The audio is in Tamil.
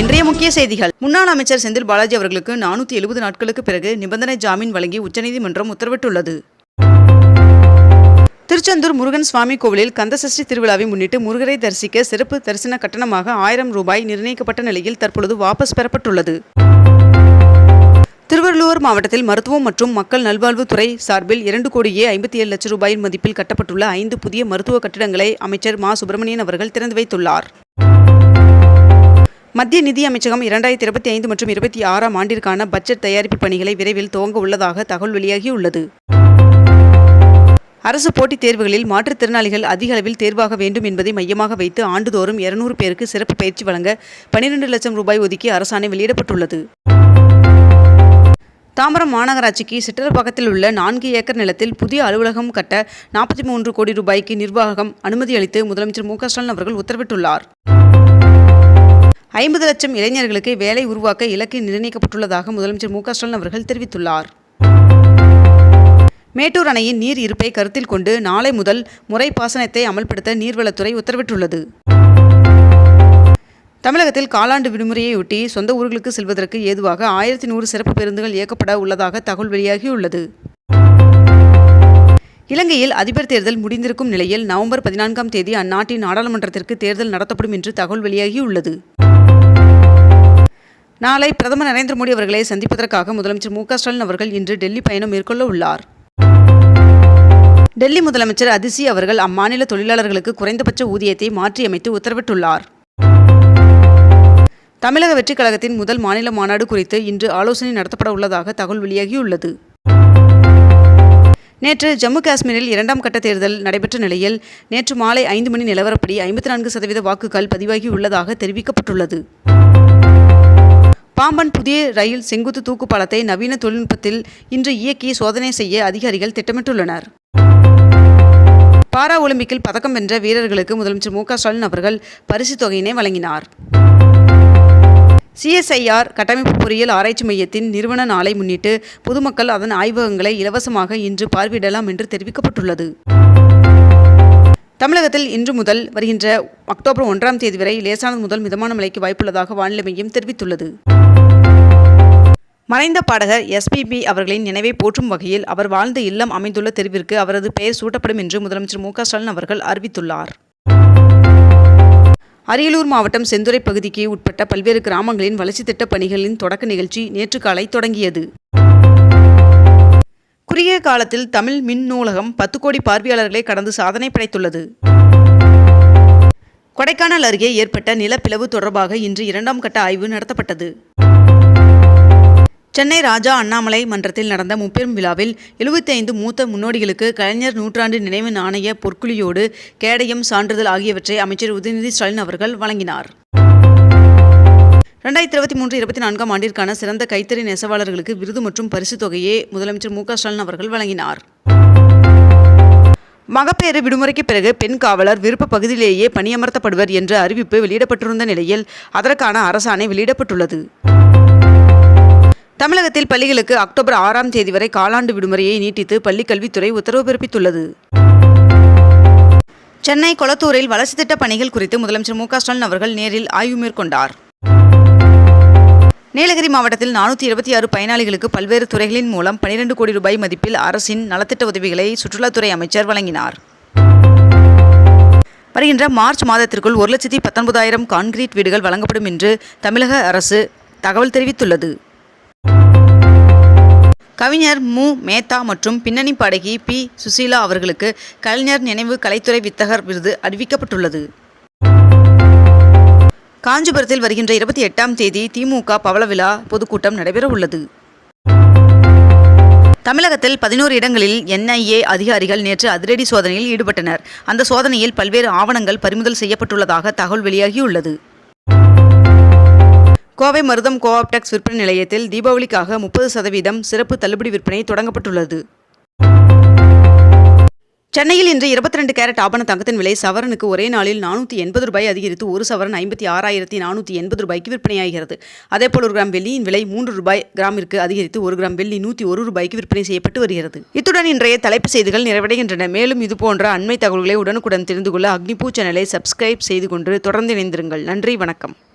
இன்றைய முக்கிய செய்திகள். முன்னாள் அமைச்சர் செந்தில் பாலாஜி அவர்களுக்கு நானூற்றி எழுபது நாட்களுக்கு பிறகு நிபந்தனை ஜாமீன் வழங்கி உச்சநீதிமன்றம் உத்தரவிட்டுள்ளது. திருச்செந்தூர் முருகன் சுவாமி கோவிலில் கந்தசஷ்டி திருவிழாவை முன்னிட்டு முருகரை தரிசிக்க சிறப்பு தரிசன கட்டணமாக ஆயிரம் ரூபாய் நிர்ணயிக்கப்பட்ட நிலையில் தற்பொழுது வாபஸ் பெறப்பட்டுள்ளது. திருவள்ளூர் மாவட்டத்தில் மருத்துவம் மற்றும் மக்கள் நல்வாழ்வுத்துறை சார்பில் இரண்டு கோடியே ஐம்பத்தி ஏழு லட்சம் ரூபாயின் மதிப்பில் கட்டப்பட்டுள்ள ஐந்து புதிய மருத்துவ கட்டிடங்களை அமைச்சர் மா. சுப்பிரமணியன் அவர்கள் திறந்து வைத்துள்ளார். மத்திய நிதி அமைச்சகம் இரண்டாயிரத்தி இருபத்தி ஐந்து மற்றும் இருபத்தி ஆறாம் ஆண்டிற்கான பட்ஜெட் தயாரிப்பு பணிகளை விரைவில் துவங்க உள்ளதாக தகவல் வெளியாகியுள்ளது. அரசு போட்டித் தேர்வுகளில் மாற்றுத்திறனாளிகள் அதிக அளவில் தேர்வாக வேண்டும் என்பதை மையமாக வைத்து ஆண்டுதோறும் இருநூறு பேருக்கு சிறப்பு பயிற்சி வழங்க பனிரெண்டு லட்சம் ரூபாய் ஒதுக்கி அரசாணை வெளியிடப்பட்டுள்ளது. தாம்பரம் மாநகராட்சிக்கு சிற்றரப்பாக்கத்தில் உள்ள நான்கு ஏக்கர் நிலத்தில் புதிய அலுவலகம் கட்ட நாற்பத்தி மூன்று கோடி ரூபாய்க்கு நிர்வாகம் அனுமதி அளித்து முதலமைச்சர் மு க ஸ்டாலின் அவர்கள் உத்தரவிட்டுள்ளார். ஐம்பது லட்சம் இளைஞர்களுக்கு வேலை உருவாக்க இலக்கு நிர்ணயிக்கப்பட்டுள்ளதாக முதலமைச்சர் மு க ஸ்டாலின் அவர்கள் தெரிவித்துள்ளார். மேட்டூர் அணையின் நீர் இருப்பை கருத்தில் கொண்டு நாளை முதல் முறை பாசனத்தை அமல்படுத்த நீர்வளத்துறை உத்தரவிட்டுள்ளது. தமிழகத்தில் காலாண்டு விடுமுறையையொட்டி சொந்த ஊர்களுக்கு செல்வதற்கு ஏதுவாக ஆயிரத்தி நூறு சிறப்பு பேருந்துகள் இயக்கப்பட உள்ளதாக தகவல் வெளியாகியுள்ளது. இலங்கையில் அதிபர் தேர்தல் முடிந்திருக்கும் நிலையில் நவம்பர் பதினான்காம் தேதி அந்நாட்டின் நாடாளுமன்றத்திற்கு தேர்தல் நடத்தப்படும் என்று தகவல் வெளியாகியுள்ளது. நாளை பிரதமர் நரேந்திர மோடி அவர்களை சந்திப்பதற்காக முதலமைச்சர் மு ஸ்டாலின் அவர்கள் இன்று டெல்லி பயணம் மேற்கொள்ள உள்ளார். டெல்லி முதலமைச்சர் அதிசி அவர்கள் அம்மாநில தொழிலாளர்களுக்கு குறைந்தபட்ச ஊதியத்தை மாற்றியமைத்து உத்தரவிட்டுள்ளார். தமிழக வெற்றிக் கழகத்தின் முதல் மாநில மாநாடு குறித்து இன்று ஆலோசனை நடத்தப்பட உள்ளதாக தகவல் வெளியாகியுள்ளது. நேற்று ஜம்மு காஷ்மீரில் இரண்டாம் கட்ட தேர்தல் நடைபெற்ற நிலையில் நேற்று மாலை ஐந்து மணி நிலவரப்படி ஐம்பத்தி நான்கு சதவீத வாக்குகள் பதிவாகியுள்ளதாக தெரிவிக்கப்பட்டுள்ளது. பாம்பன் புதிய ரயில் செங்குத்து தூக்கு பாலத்தை நவீன தொழில்நுட்பத்தில் இன்று இயக்கி சோதனை செய்ய அதிகாரிகள் திட்டமிட்டுள்ளனர். பாரா ஒலிம்பிக்கில் பதக்கம் வென்ற வீரர்களுக்கு முதலமைச்சர் மு க ஸ்டாலின் அவர்கள் பரிசுத் தொகையினை வழங்கினார். சிஎஸ்ஐஆர் கட்டமைப்பு பொறியியல் ஆராய்ச்சி மையத்தின் நிறுவன நாளை முன்னிட்டு பொதுமக்கள் அதன் ஆய்வகங்களை இலவசமாக இன்று பார்வையிடலாம் என்று தெரிவிக்கப்பட்டுள்ளது. தமிழகத்தில் இன்று முதல் வருகின்ற அக்டோபர் ஒன்றாம் தேதி வரை லேசானது முதல் மிதமான மழைக்கு வாய்ப்புள்ளதாக வானிலை மையம் தெரிவித்துள்ளது. மறைந்த பாடகர் எஸ்பிபி அவர்களின் நினைவை போற்றும் வகையில் அவர் வாழ்ந்த இல்லம் அமைந்துள்ள தெருவிற்கு அவரது பெயர் சூட்டப்படும் என்று முதலமைச்சர் மு ஸ்டாலின் அவர்கள் அறிவித்துள்ளார். அரியலூர் மாவட்டம் செந்துறை பகுதிக்கு உட்பட்ட பல்வேறு கிராமங்களின் வளர்ச்சி திட்டப் பணிகளின் தொடக்க நிகழ்ச்சி நேற்று காலை தொடங்கியது. குறுகிய காலத்தில் தமிழ் மின் நூலகம் பத்து கோடி பார்வையாளர்களை கடந்து சாதனை படைத்துள்ளது. கொடைக்கானல் அருகே ஏற்பட்ட நிலப்பிளவு தொடர்பாக இன்று இரண்டாம் கட்ட ஆய்வு நடத்தப்பட்டது. சென்னை ராஜா அண்ணாமலை மன்றத்தில் நடந்த முப்பெரும் விழாவில் எழுபத்தி ஐந்து மூத்த முன்னோடிகளுக்கு கலைஞர் நூற்றாண்டு நினைவு நாணய பொற்குழியோடு கேடயம் சான்றிதழ் ஆகியவற்றை அமைச்சர் உதயநிதி ஸ்டாலின் அவர்கள் வழங்கினார். ரெண்டாயிரத்தி இருபத்தி மூன்று இருபத்தி நான்காம் ஆண்டிற்கான சிறந்த கைத்தறி நெசவாளர்களுக்கு விருது மற்றும் பரிசு தொகையை முதலமைச்சர் மு ஸ்டாலின் அவர்கள் வழங்கினார். மகப்பேறு விடுமுறைக்கு பிறகு பெண் காவலர் விருப்ப பகுதியிலேயே பணியமர்த்தப்படுவர் என்ற அறிவிப்பு வெளியிடப்பட்டிருந்த நிலையில் அதற்கான அரசாணை வெளியிடப்பட்டுள்ளது. தமிழகத்தில் பள்ளிகளுக்கு அக்டோபர் ஆறாம் தேதி வரை காலாண்டு விடுமுறையை நீட்டித்து பள்ளிக்கல்வித்துறை உத்தரவு பிறப்பித்துள்ளது. சென்னை கொளத்தூரில் வளர்ச்சி திட்ட பணிகள் குறித்து முதலமைச்சர் மு ஸ்டாலின் அவர்கள் நேரில் ஆய்வு மேற்கொண்டார். நீலகிரி மாவட்டத்தில் நானூற்றி இருபத்தி ஆறு பயனாளிகளுக்கு பல்வேறு துறைகளின் மூலம் பனிரெண்டு கோடி ரூபாய் மதிப்பில் அரசின் நலத்திட்ட உதவிகளை சுற்றுலாத்துறை அமைச்சர் வழங்கினார். வருகின்ற மார்ச் மாதத்திற்குள் ஒரு லட்சத்தி பத்தொன்பதாயிரம் கான்கிரீட் வீடுகள் வழங்கப்படும் என்று தமிழக அரசு தகவல் தெரிவித்துள்ளது. கவிஞர் மு. மேத்தா மற்றும் பின்னணி பாடகி பி. சுசீலா அவர்களுக்கு கலைஞர் நினைவு கலைத்துறை வித்தகர் விருது அறிவிக்கப்பட்டுள்ளது. காஞ்சிபுரத்தில் வருகின்ற இருபத்தி எட்டாம் தேதி திமுக பவள விழா பொதுக்கூட்டம் நடைபெற உள்ளது தமிழகத்தில் பதினோரு இடங்களில் என்ஐஏ அதிகாரிகள் நேற்று அதிரடி சோதனையில் ஈடுபட்டனர். அந்த சோதனையில் பல்வேறு ஆவணங்கள் பறிமுதல் செய்யப்பட்டுள்ளதாக தகவல் வெளியாகியுள்ளது. கோவை மருதம் கோஆப்டெக்ஸ் விற்பனை நிலையத்தில் தீபாவளிக்காக முப்பது சதவீதம் சிறப்பு தள்ளுபடி விற்பனை தொடங்கப்பட்டுள்ளது. சென்னையில் இன்று இருபத்தி ரெண்டு கேரட் ஆபண தங்கத்தின் விலை சவரனுக்கு ஒரே நாளில் நானூற்றி எண்பது ரூபாய் அதிகரித்து ஒரு சவரன் ஐம்பத்தி ஆறாயிரத்தி நானூற்றி எண்பது ரூபாய்க்கு விற்பனையாகிறது. அதேபோல் ஒரு கிராம் வெள்ளியின் விலை மூன்று ரூபாய் கிராமிற்கு அதிகரித்து ஒரு கிராம் வெள்ளி நூற்றி ஒரு ரூபாய்க்கு விற்பனை செய்யப்பட்டு வருகிறது. இத்துடன் இன்றைய தலைப்பு செய்திகள் நிறைவடைகின்றன. மேலும் இதுபோன்ற அண்மை தகவல்களை உடனுக்குடன் தெரிந்து கொள்ள அக்னிபூ சேனலை சப்ஸ்கிரைப் செய்து கொண்டு தொடர்ந்து இணைந்திருங்கள். நன்றி வணக்கம்.